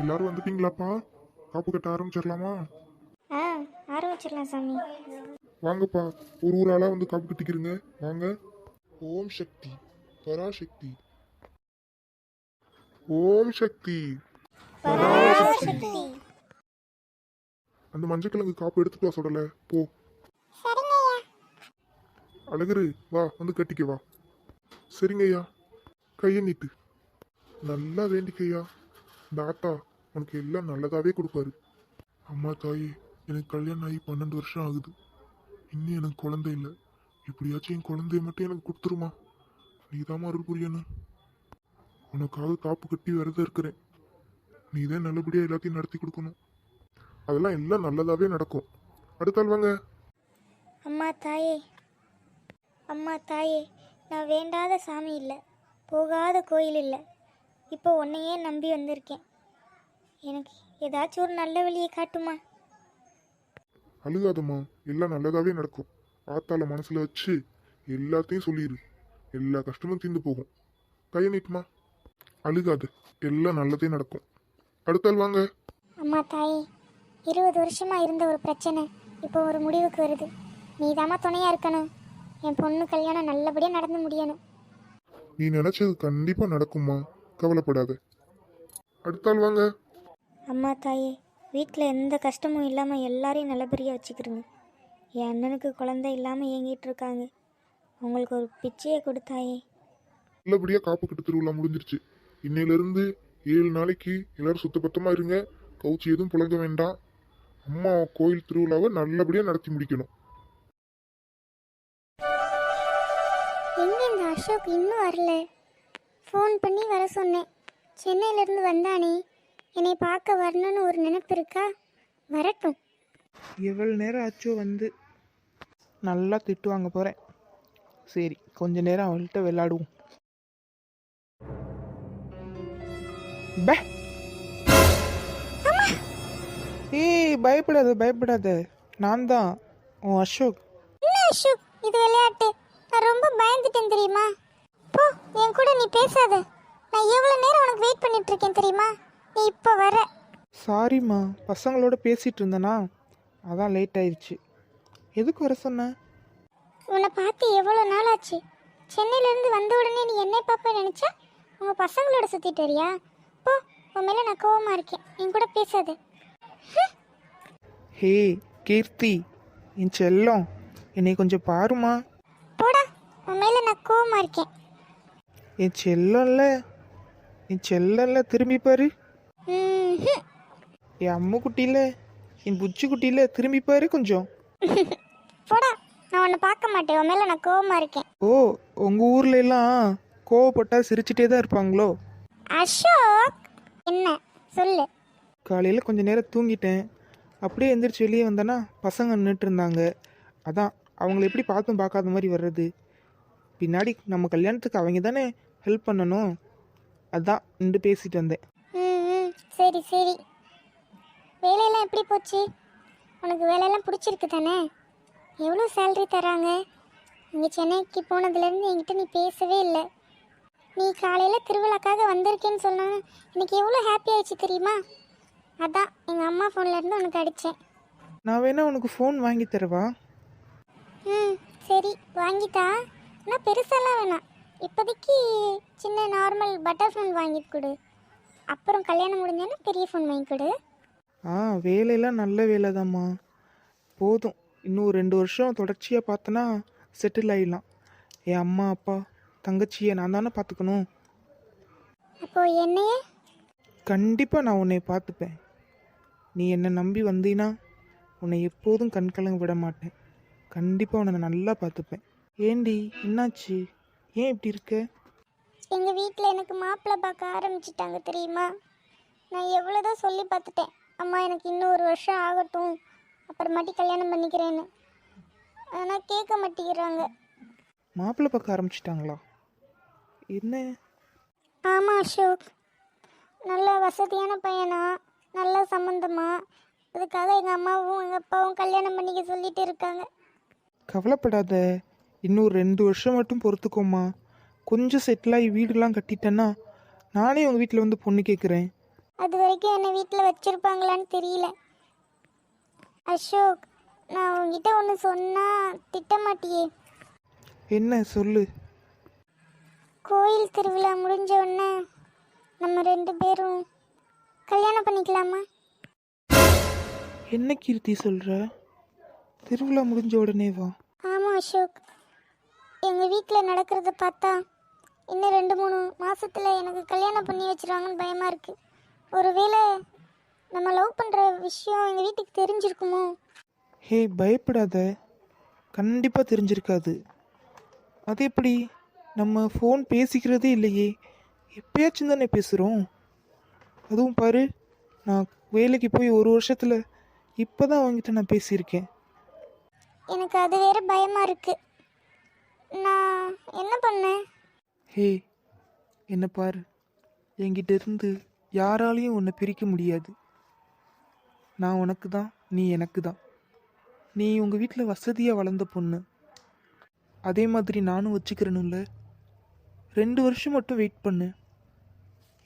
எல்லாரும் வந்துட்டீங்களாப்பா? காப்பு கட்ட ஆரம்பிச்சிடலாமா ஆ ஆரம்பிச்சிடலாம் சாமி. வாங்கப்பா ஒரு ஒரு ஆளா வந்து காப்பு கட்டிக்கிறீங்க. வாங்க. ஓம் சக்தி பராசக்தி. ஓம் சக்தி. அந்த மஞ்சக்கிழங்கு காப்பு எடுத்துட்டு வா சொல்லல. போ. அழகரு வா வந்து கட்டிக்க வா. சரிங்க ஐயா கையை நீட்டு. நல்லா வேண்டிக்கையா. இந்த ஆத்தா உனக்கு எல்லாம் நல்லதாகவே கொடுப்பாரு. அம்மா தாயே எனக்கு கல்யாணம் ஆகி பன்னெண்டு வருஷம் ஆகுது. இன்னும் எனக்கு குழந்தை இல்லை. எப்படியாச்சும் என் குழந்தைய மட்டும் எனக்கு கொடுத்துருமா. நீதாம்மா அருள் புரியணும். உனக்காக காப்பு கட்டி விரதம் இருக்கிறேன். நீ தான் நல்லபடியாக எல்லாத்தையும் நடத்தி கொடுக்கணும். அதெல்லாம் எல்லாம் நல்லதாகவே நடக்கும். அடுத்தால் வாங்க. அம்மா தாயே அம்மா தாயே நான் வேண்டாத சாமி இல்லை. போகாத கோயில் இல்லை. இப்போ உன்னையே நம்பி வந்திருக்கேன். எனக்கு ஏதாச்சும் ஒரு நல்ல வழியை காட்டுமா? அழுகாதம்மா. எல்லாம் நல்லதாவே நடக்கும். ஆத்தால மனசுல வச்சு எல்லாத்தையும் சொல்லிடு எல்லா கஷ்டமும் தீர்ந்து போகும். கையை நீட்டுமா? அழுகாது. எல்லாம் நல்லதே நடக்கும். அடுத்தால் வாங்க. அம்மா தாயே. இருபது வருஷமா இருந்த ஒரு பிரச்சனை இப்போ ஒரு முடிவுக்கு வருது. நீதாம்மா துணையா இருக்கணும். என் பொண்ணு கல்யாணம் நல்லபடியாக நடந்து முடியணும். நீ நினைச்சது கண்டிப்பா நடக்கும்மா. கவலைப்படாத. அடுத்தால் வாங்க. அம்மா தாயே வீட்டில் எந்த கஷ்டமும் இல்லாமல் எல்லாரையும் நல்லபடியாக வச்சுக்கிறோங்க என் அண்ணனுக்கு குழந்தை இல்லாமல் ஏங்கிட்டு இருக்காங்க. அவங்களுக்கு ஒரு பிச்சையை கொடுத்தாயே நல்லபடியா காப்பு கட்டு திருவிழா முடிஞ்சிருச்சு. இன்னையில இருந்து ஏழு நாளைக்கு எல்லாரும் சுத்தபத்தமா இருங்க. கவுச்சி எதுவும் புழங்க வேண்டாம். அம்மா கோயில் திருவிழாவை நல்லபடியா நடத்தி முடிக்கணும். எங்கே இந்த அசோக் இன்னும் வரல? ஃபோன் பண்ணி வர சொன்னேன். சென்னையிலேருந்து வந்தானே. என்னை பார்க்க வரணும்னு ஒரு நினைப்பு இருக்கா? வரட்டும். எவ்வளோ நேரம் ஆச்சோ வந்து நல்லா திட்டு வாங்க போகிறேன் சரி கொஞ்ச நேரம் அவள்கிட்ட விளையாடுவோம். பே. ஏய் பயப்படாத பயப்படாத. நான் தான் உன் அசோக். என்ன அசோக்? இது விளையாட்டு. நான் ரொம்ப பயந்துட்டேன் தெரியுமா? போ என் கூட நீ பேசாத. நான் எவ்வளோ நேரம் உனக்கு வெயிட் பண்ணிட்டு இருக்கேன் தெரியுமா? நீ இப்போ வர. சாரிம்மா பசங்களோட பேசிகிட்டு இருந்தேனா? அதான் லேட் ஆயிடுச்சு எதுக்கு வர சொன்ன? உன்னை பார்த்து எவ்வளோ நாள் ஆச்சு சென்னையிலேருந்து வந்த உடனே நீ என்னை பார்ப்ப நினச்சா? உங்கள் பசங்களோட சுற்றிட்டு வரியா? போ உன் மேலே நான் கோவமாக இருக்கேன். என் கூட பேசாத. ஹே கீர்த்தி என் செல்லம் என்னை கொஞ்சம் பாருமா போடா உன் மேலே நான் கோவமாக இருக்கேன். என் செல்லம்ல என் செல்லம்ல திரும்பி பாரு. என் அம்மு குட்டியில என் புச்சி குட்டியில திரும்பி பாரு கொஞ்சம். போடா நான் உன்னை பார்க்க மாட்டேன். உன் மேலே நான் கோவமாக இருக்கேன். ஓ உங்கள் ஊர்ல எல்லாம் கோவப்பட்டா சிரிச்சிட்டே தான் இருப்பாங்களோ? அசோக் என்ன? சொல்லு. காலையில் கொஞ்ச நேரம் தூங்கிட்டேன். அப்படியே எந்திரிச்சு வெளியே வந்தேன்னா பசங்க நின்றுட்டு இருந்தாங்க. அதான் அவங்கள எப்படி பார்த்தும் பார்க்காத மாதிரி வர்றது. பின்னாடி நம்ம கல்யாணத்துக்கு அவங்க தானே ஹெல்ப் பண்ணணும். அதான் நின்று பேசிட்டு வந்தேன். சரி சரி. வேலையெல்லாம் எப்படி போச்சு? உனக்கு வேலையெல்லாம் பிடிச்சிருக்கு தானே? எவ்வளோ சேலரி தராங்க இங்கே சென்னைக்கு போனதுலேருந்து என்கிட்ட நீ பேசவே இல்லை. நீ காலையில் திருவிழாக்காக வந்திருக்கேன்னு சொன்னாங்க எனக்கு எவ்வளோ ஹாப்பி ஆயிடுச்சு தெரியுமா? அதான் எங்கள் அம்மா ஃபோன்லேருந்து உனக்கு அடித்தேன் நான் வேணா உனக்கு ஃபோன் வாங்கி தரவா? ம் சரி வாங்கிட்டா ஆனால் பெருசாலாம் வேணாம். இப்போதைக்கு சின்ன நார்மல் பட்டர் ஃபோன் வாங்கி கொடு. அப்புறம் கல்யாணம் முடிஞ்சோன்னா பெரிய ஃபோன் வாங்கி கொடு. ஆ வேலையெல்லாம் நல்ல வேலை தாம்மா போதும். இன்னும் ஒரு ரெண்டு வருஷம் தொடர்ச்சியாக பார்த்தனா செட்டில் ஆகிடலாம் என் அம்மா அப்பா தங்கச்சியை நான் தானே பார்த்துக்கணும். அப்போ என்னையே? கண்டிப்பாக நான் உன்னை பார்த்துப்பேன். நீ என்னை நம்பி வந்தீன்னா உன்னை எப்போதும் கண்கலங்க விட மாட்டேன். கண்டிப்பாக உன்னை நான் நல்லா பார்த்துப்பேன். ஏண்டி என்னாச்சு? ஏன் இப்படி இருக்க? எங்கள் வீட்டில் எனக்கு மாப்பிள்ளை பார்க்க ஆரம்பிச்சிட்டாங்க தெரியுமா? நான் எவ்வளோதான் சொல்லி பார்த்துட்டேன். அம்மா எனக்கு இன்னும் ஒரு வருஷம் ஆகட்டும். அப்புறமாட்டி கல்யாணம் பண்ணிக்கிறேன்னு. ஆனால் கேட்க மாட்டேங்கிறாங்க. மாப்பிள்ளை பார்க்க ஆரம்பிச்சிட்டாங்களா? என்ன? ஆமாம் அசோக். நல்ல வசதியான பையனா? நல்ல சம்மந்தமா அதுக்காக எங்கள் அம்மாவும் எங்கள் அப்பாவும் கல்யாணம் பண்ணிக்க சொல்லிட்டு இருக்காங்க. கவலைப்படாத. இன்னும் ரெண்டு வருஷம் மட்டும் பொறுத்துக்கோமா கொஞ்சம் செட்டில் ஆகி வீடுலாம் கட்டிட்டேன்னா நானே உங்கள் வீட்டில் வந்து பொண்ணு கேட்குறேன் அது வரைக்கும் என்னை வீட்டில் வச்சிருப்பாங்களான்னு தெரியல. அசோக் நான் உங்ககிட்ட ஒன்று சொன்னால் திட்ட மாட்டியே என்ன? சொல்லு. கோயில் திருவிழா முடிஞ்ச உடனே நம்ம ரெண்டு பேரும் கல்யாணம் பண்ணிக்கலாமா? என்ன கீர்த்தி சொல்கிற திருவிழா முடிஞ்ச உடனே வா ஆமாம் அசோக். எங்கள் வீட்டில் நடக்கிறத பார்த்தா இன்னும் ரெண்டு மூணு மாசத்துல எனக்கு கல்யாணம் பண்ணி வச்சிருவாங்கன்னு பயமாக இருக்குது ஒருவேளை நம்ம லவ் பண்ணுற விஷயம் எங்கள் வீட்டுக்கு தெரிஞ்சிருக்குமோ? ஹே பயப்படாத. கண்டிப்பாக தெரிஞ்சிருக்காது. அது எப்படி? நம்ம ஃபோன் பேசிக்கிறதே இல்லையே. எப்பயாச்சும் தானே பேசுகிறோம் அதுவும் பாரு நான் வேலைக்கு போய் ஒரு வருஷத்தில் இப்போ தான் அவங்ககிட்ட நான் பேசியிருக்கேன். எனக்கு அது வேற பயமாக இருக்குது நான் என்ன பண்ணேன்? ஹே என்ன பாரு. என்கிட்ட இருந்து யாராலையும் உன்னை பிரிக்க முடியாது. நான் உனக்கு தான் நீ எனக்கு தான். நீ உங்கள் வீட்டில் வசதியாக வளர்ந்த பொண்ணு. அதே மாதிரி நானும் வச்சுக்கிறேனுல்ல ரெண்டு வருஷம் மட்டும் வெயிட் பண்ணு.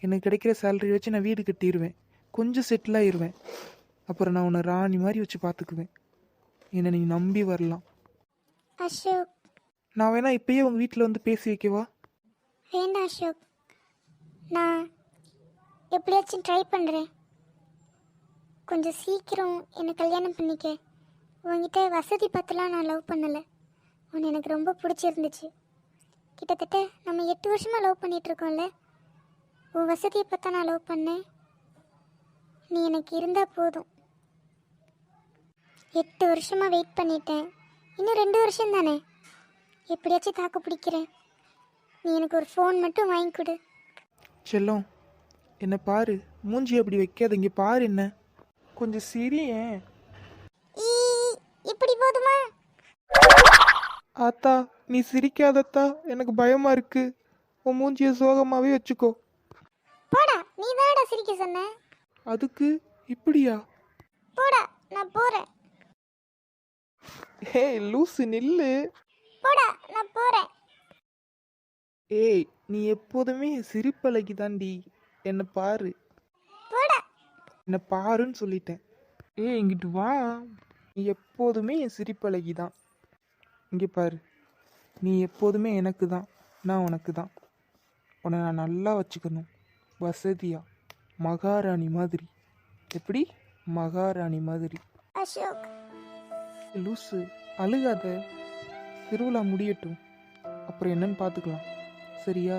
எனக்கு கிடைக்கிற சேலரி வச்சு நான் வீடு கட்டிடுவேன் கொஞ்சம் செட்டில் ஆயிடுவேன் அப்புறம் நான் உன்னை ராணி மாதிரி வச்சு பார்த்துக்குவேன். என்னை நீ நம்பி வரலாம். அசோக் நான் வேணா இப்பயே உங்கள் வீட்டில் வந்து பேசி வைக்கவா? வேண்டாம் அசோக். நான் எப்படியாச்சும் ட்ரை பண்ணுறேன் கொஞ்சம் சீக்கிரம் என்னை கல்யாணம் பண்ணிக்க. உங்ககிட்ட வசதி பார்த்துலாம் நான் லவ் பண்ணலை. உன்னை எனக்கு ரொம்ப பிடிச்சிருந்துச்சு. கிட்டத்தட்ட நம்ம எட்டு வருஷமாக லவ் பண்ணிகிட்ருக்கோம்ல உன் வசதியை பார்த்தா நான் லவ் பண்ணேன். நீ எனக்கு இருந்தால் போதும். எட்டு வருஷமாக வெயிட் பண்ணிட்டேன். இன்னும் ரெண்டு வருஷம் தானே? எப்படியாச்சும் தாக்கு பிடிக்கிறேன். நீ எனக்கு ஒரு ஃபோன் மட்டும் வாங்கி கொடு. செல்லம் என்ன பாரு. மூஞ்சி அப்படி வைக்காத இங்கே பாரு என்ன. கொஞ்சம் சிரியேன் ஈ, இப்படி போதுமா? ஆத்தா நீ சிரிக்காதத்தா. எனக்கு பயமா இருக்கு. உன் மூஞ்சிய சோகமாவே வச்சுக்கோ. போடா நீ தானடா சிரிக்க சொன்ன. அதுக்கு இப்படியா? போடா நான் போறேன். ஹே லூசு நில்லு. போடா நான் போறேன். ஏய் நீ எப்போதுமே சிரிப்பழகி தாண்டி என்னை பாரு. போடா. என்னை பாருன்னு சொல்லிட்டேன். ஏய் இங்கிட்டு வா. நீ எப்போதுமே சிரிப்பழகி தான் இங்கே பாரு. நீ எப்போதுமே எனக்கு தான் நான் உனக்கு தான் உன்னை நான் நல்லா வச்சுக்கணும். வசதியா. மகாராணி மாதிரி. எப்படி? மகாராணி மாதிரி. அசோக். லூசு. அழுகாத. திருவிழா முடியட்டும். அப்புறம் என்னன்னு பார்த்துக்கலாம். சரியா?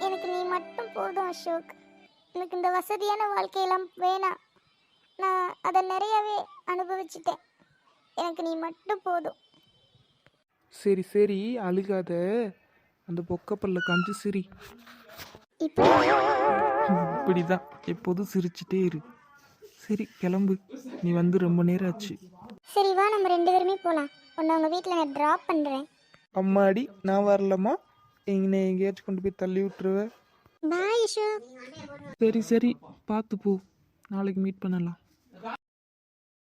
எனக்கு நீ மட்டும் போதும் அசோக். எனக்கு இந்த வசதியான வாழ்க்கையெல்லாம் வேணாம். நான் அதை நிறையவே அனுபவிச்சிட்டேன். எனக்கு நீ மட்டும் போதும். சரி சரி அழுகாத. அந்த பொக்கப்பல்ல காமிச்சு சிரி. இப்போ? இப்படிதான். எப்போதும் சிரிச்சிட்டே இரு. சரி கிளம்பு. நீ வந்து ரொம்ப நேரம் ஆச்சு. சரி வா நம்ம ரெண்டு பேருமே போகலாம் உன்னை உங்கள் வீட்டில் நான் ட்ராப் பண்ணுறேன் அம்மாடி நான் வரலம்மா. என்னை எங்கேயாச்சும் கொண்டு போய் தள்ளி விட்டுருவ. பாய் அசோக் சரி சரி. பார்த்து போ. நாளைக்கு மீட் பண்ணலாம்.